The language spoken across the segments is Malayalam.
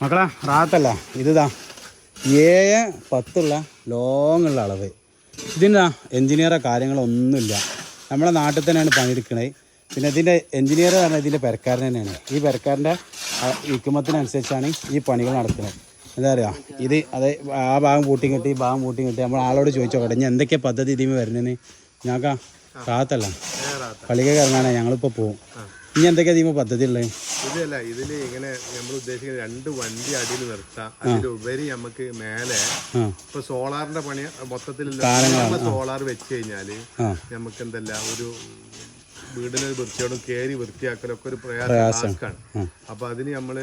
മക്കളെ റാത്തല്ല? ഇതാ ഏഴ് പത്തുള്ള ലോങ് ഉള്ള അളവ്. ഇതിന്റെ എൻജിനീയറോ കാര്യങ്ങളൊന്നുമില്ല. നമ്മുടെ നാട്ടിൽ തന്നെയാണ് പണിയെടുക്കണത് പിന്നെ ഇതിന്റെ എൻജിനീയർ പറഞ്ഞാൽ ഇതിന്റെ പെരക്കാരൻ തന്നെയാണ്. ഈ പെരക്കാരന്റെ വിക്രമത്തിനനുസരിച്ചാണ് ഈ പണികൾ നടക്കുന്നത് എന്താ പറയുക ഇത് അത് ആ ഭാഗം പൂട്ടി കെട്ടി ഈ ഭാഗം പൂട്ടി കെട്ടി നമ്മൾ ആളോട് ചോദിച്ചോ ഇനി എന്തൊക്കെ പദ്ധതി ഇതിന് വരുന്നതെന്ന് ഞങ്ങൾക്ക് റാത്തല്ല? കളിക കാരണമാണ് ഞങ്ങളിപ്പോൾ പോവും. ഇനി എന്തൊക്കെയാണ് ഇതിന് പദ്ധതി ഉള്ളത്? ഇതല്ല ഇതിൽ ഇങ്ങനെ നമ്മൾ ഉദ്ദേശിക്കുന്നത് രണ്ട് വണ്ടി അടിയിൽ നിർത്താം. അതിലുപരി നമുക്ക് മേലെ ഇപ്പൊ സോളാറിന്റെ പണി മൊത്തത്തിൽ സോളാർ വെച്ച് കഴിഞ്ഞാൽ നമുക്ക് എന്തല്ല ഒരു വീടിന് വൃത്തിയോടും കയറി വൃത്തിയാക്കലൊക്കെ ഒരു പ്രയാസമാണ് അപ്പൊ അതിന് നമ്മൾ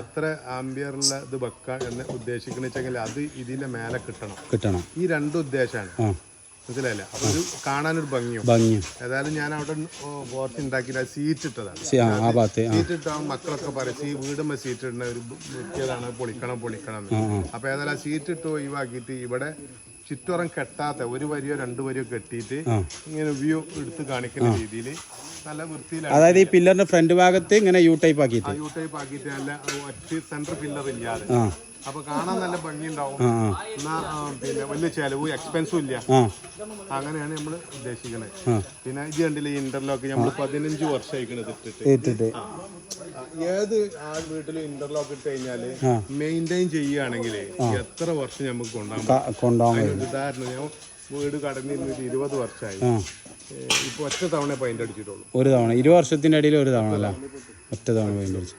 എത്ര ആംബിയറുള്ള ഇത് വെക്കാം എന്ന് ഉദ്ദേശിക്കുന്ന വെച്ചെങ്കിൽ അത് ഇതിന്റെ മേലെ കിട്ടണം. കിട്ടണം. ഈ രണ്ട് ഉദ്ദേശമാണ് മനസ്സിലായില്ല? അപ്പൊ ഒരു കാണാനൊരു ഭംഗിയും. ഭംഗി ഏതായാലും ഞാൻ അവിടെ സീറ്റ് ഇട്ടതാണ്. ആ ഭാഗത്ത് സീറ്റ് മക്കളൊക്കെ പറയും ഈ വീടുമ്പോ സീറ്റ് ഇടുന്ന ഒരു വൃത്തിയതാണ് പൊളിക്കണം പൊളിക്കണം എന്ന്. ആ, ആ. അപ്പൊ ഏതായാലും ആ സീറ്റ് ഇട്ട് ഒഴിവാക്കിയിട്ട് ഇവിടെ ചുറ്റുറം കെട്ടാത്ത ഒരു വരിയോ രണ്ട് വരിയോ കെട്ടിയിട്ട് ഇങ്ങനെ വ്യൂ എടുത്ത് കാണിക്കുന്ന രീതിയിൽ നല്ല വൃത്തിയിലാണ് അതായത് ഈ പില്ലറിന്റെ ഫ്രണ്ട് ഭാഗത്ത് ഇങ്ങനെ യു ടൈപ്പ് ആക്കിയിട്ട്. യു ടൈപ്പ് ആക്കിയിട്ട് നല്ല സെന്റർ പില്ലർ ഇല്ലാതെ അപ്പൊ കാണാൻ നല്ല ഭംഗിയുണ്ടാവും. എന്നാ പിന്നെ വലിയ ചെലവും എക്സ്പെൻസും ഇല്ല. അങ്ങനെയാണ് നമ്മൾ ഉദ്ദേശിക്കുന്നത് പിന്നെ ഇത് കണ്ടില്ല ഇന്റർലോക്ക് നമ്മൾ പതിനഞ്ച് വർഷമായിക്കണത് ഇട്ടിട്ട്. ഇട്ടിട്ട്. ഏത് ആ വീട്ടിലും ഇന്റർലോക്ക് ഇട്ട് കഴിഞ്ഞാൽ മെയിന്റൈൻ മെയിന്റെയിൻ ചെയ്യുകയാണെങ്കിൽ എത്ര വർഷം നമുക്ക് കൊണ്ടുപോകാൻ ഉദാഹരണം ഞാൻ വീട് കടന്നിരുന്നിട്ട് ഇരുപത് വർഷമായി. ഇപ്പൊ ഒറ്റ തവണ പെയിന്റ് അടിച്ചിട്ടുള്ളൂ. ഒരു തവണ ഇരു വർഷത്തിന്റെ ഇടയിൽ ഒരു തവണ അല്ല? ഒറ്റ തവണ പെയിന്റ് അടിച്ചു.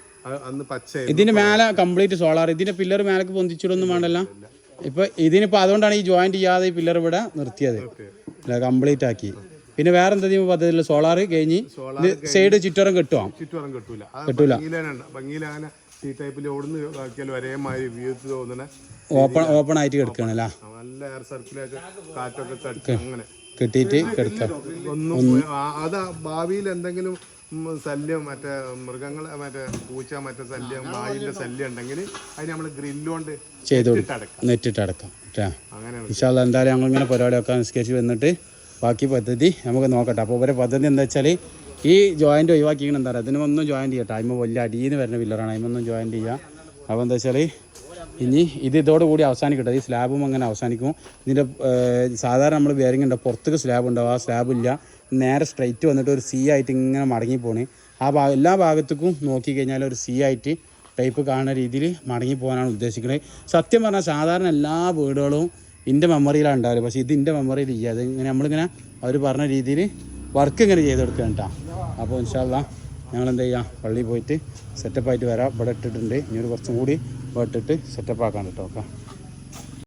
അന്ന് പച്ച ഇതിന്റെ മേലെ കംപ്ലീറ്റ് സോളാർ ഇതിന്റെ പില്ലർ മേലേക്ക് പൊന്തിച്ചിടൊന്നും വേണ്ടല്ല. ഇപ്പൊ ഇതിനിപ്പോ അതുകൊണ്ടാണ് ഈ ജോയിന്റ് ചെയ്യാതെ ഈ പില്ലർ ഇവിടെ നിർത്തിയത്. കംപ്ലീറ്റ് ആക്കി. പിന്നെ വേറെ എന്തെങ്കിലും പദ്ധതിയില്ല സോളാർ കഴിഞ്ഞ് സൈഡ് ചുറ്റോറം കെട്ടുവാ? ചുറ്റോറം കെട്ടൂല. കെട്ടൂല. ഭംഗിയിൽ അങ്ങനെ ടൈപ്പിൽ ഓടുന്ന വ്യൂ ഓപ്പൺ ഓപ്പൺ ആയിട്ട് കിടക്കുകയാണല്ലേ നല്ല എയർ സർക്കുലേഷൻ കാറ്റൊക്കെ അങ്ങനെ. കെട്ടിയിട്ട് ഒന്നും അത് ഭാവിയിൽ എന്തെങ്കിലും ശല്യം മറ്റേ മൃഗങ്ങൾ മറ്റേ പൂച്ച മറ്റേ ശല്യം നായിന്റെ ശല്യം ഉണ്ടെങ്കിൽ അതിന് നമ്മൾ ഗ്രില്ലുകൊണ്ട് ചെയ്ത് കൊടുക്കും. നെറ്റിട്ട് അടക്കാം അങ്ങനെ ഇൻഷാല്ല എന്തായാലും ഞങ്ങളിങ്ങനെ പരിപാടിയൊക്കെ നിസ്കരിച്ച് വന്നിട്ട് ബാക്കി പദ്ധതി നമുക്ക് നോക്കട്ടെ. അപ്പോൾ ഇവരെ പദ്ധതി എന്താ വെച്ചാൽ ഈ ജോയിന്റ് ഒഴിവാക്കിക്കണം എന്താ പറയുക ഇതിനൊന്നും ജോയിൻ ചെയ്യട്ടെ അതിന് വലിയ അടിയിൽ നിന്ന് വരുന്ന പില്ലറാണ് അതിനൊന്നും ജോയിൻ ചെയ്യാം. അപ്പോൾ എന്താ വെച്ചാൽ ഇനി ഇത് ഇതോടുകൂടി അവസാനിക്കട്ടെ. ഈ സ്ലാബും അങ്ങനെ അവസാനിക്കും. ഇതിന്റെ സാധാരണ നമ്മൾ ബെയറിംഗ് ഉണ്ട്? പുറത്തേക്ക് സ്ലാബ് ഉണ്ടാവും ആ സ്ലാബ് ഇല്ല. നേരെ സ്ട്രൈറ്റ് വന്നിട്ട് ഒരു സി ആയിട്ട് ഇങ്ങനെ മടങ്ങി പോണ് ആ ഭാഗം എല്ലാ ഭാഗത്തേക്കും നോക്കി കഴിഞ്ഞാൽ ഒരു സി ആയിട്ട് പൈപ്പ് കാണുന്ന രീതിയിൽ മടങ്ങി പോകാനാണ് ഉദ്ദേശിക്കുന്നത് സത്യം പറഞ്ഞാൽ സാധാരണ എല്ലാ വീടുകളും എന്റെ മെമ്മറിയിലാണ് ഉണ്ടാവില്ല പക്ഷേ ഇത് എന്റെ മെമ്മറിയിൽ ഇല്ല. അത് ഇങ്ങനെ നമ്മളിങ്ങനെ അവർ പറഞ്ഞ രീതിയിൽ വർക്ക് ഇങ്ങനെ ചെയ്തെടുക്കുക കേട്ടോ അപ്പോൾ ഇൻഷാല്ല ഞങ്ങൾ എന്ത് ചെയ്യാം? പള്ളിയിൽ പോയിട്ട് സെറ്റപ്പായിട്ട് വരാം. ഇവിടെ ഇട്ടിട്ടുണ്ട്. ഇനി ഒരു കുറച്ചും കൂടി ഇവിടെ ഇട്ടിട്ട് സെറ്റപ്പ് ആക്കാൻ കേട്ടോ ഓക്കെ.